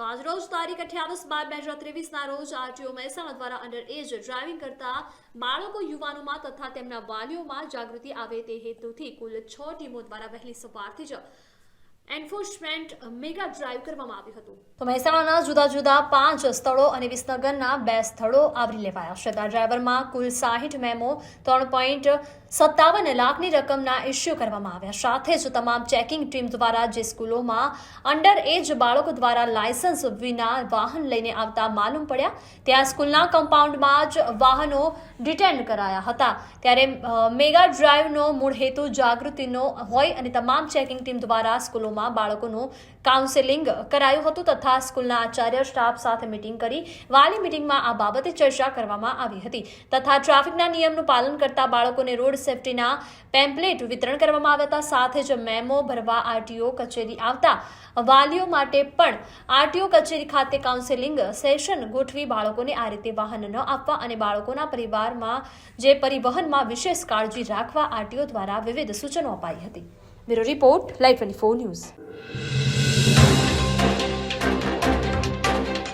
તો આજરોજ તારીખ અઠ્યાવીસ બાર બે હજાર ત્રેવીસના રોજ આરટીઓ મહેસાણા દ્વારા અંડર એજ ડ્રાઇવિંગ કરતા બાળકો, યુવાનોમાં તથા તેમના વાલીઓમાં જાગૃતિ આવે તે હેતુથી કુલ છ ટીમો દ્વારા વહેલી સવારથી જ એન્ફોર્સમેન્ટ મેગા ડ્રાઈવ કરવામાં આવ્યું હતું. તો મહેસાણાના જુદા જુદા પાંચ સ્થળો અને વિસનગરના બે સ્થળો આવરી લેવાયા. છે આ ડ્રાઈવરમાં કુલ સાહીઠ મેમો, ત્રણ પોઈન્ટ સત્તાવન લાખની રકમના ઇસ્યુ કરવામાં આવ્યા. સાથે જ તમામ ચેકિંગ ટીમ દ્વારા જે સ્કૂલોમાં અંડર એજ બાળકો દ્વારા લાયસન્સ વિના વાહન લઈને આવતા માલુમ પડ્યા, ત્યાં સ્કૂલના કમ્પાઉન્ડમાં જ વાહનો ડિટેન કરાયા હતા. ત્યારે મેગા ડ્રાઈવનો મૂળ હેતુ જાગૃતિનો હોય અને તમામ ચેકિંગ ટીમ દ્વારા સ્કૂલોમાં બાળકોનું કાઉન્સેલિંગ કરાયું હતું તથા સ્કૂલના આચાર્ય, સ્ટાફ સાથે મિટિંગ કરી વાલી મિટિંગમાં આ બાબતે ચર્ચા કરવામાં આવી હતી તથા ટ્રાફિકના નિયમનું પાલન કરતા બાળકોને રોડ સેફટીના પેમ્પલેટ વિતરણ કરવામાં આવ્યા હતા. સાથે જ મેમો ભરવા આરટીઓ કચેરી આવતા વાલીઓ માટે પણ આરટીઓ કચેરી ખાતે કાઉન્સેલિંગ સેશન ગોઠવી બાળકોને આ રીતે વાહન ન આપવા અને બાળકોના પરિવારમાં જે પરિવહનમાં વિશેષ કાળજી રાખવા આરટીઓ દ્વારા વિવિધ સૂચનો અપાઈ હતી. Bureau report live twenty four news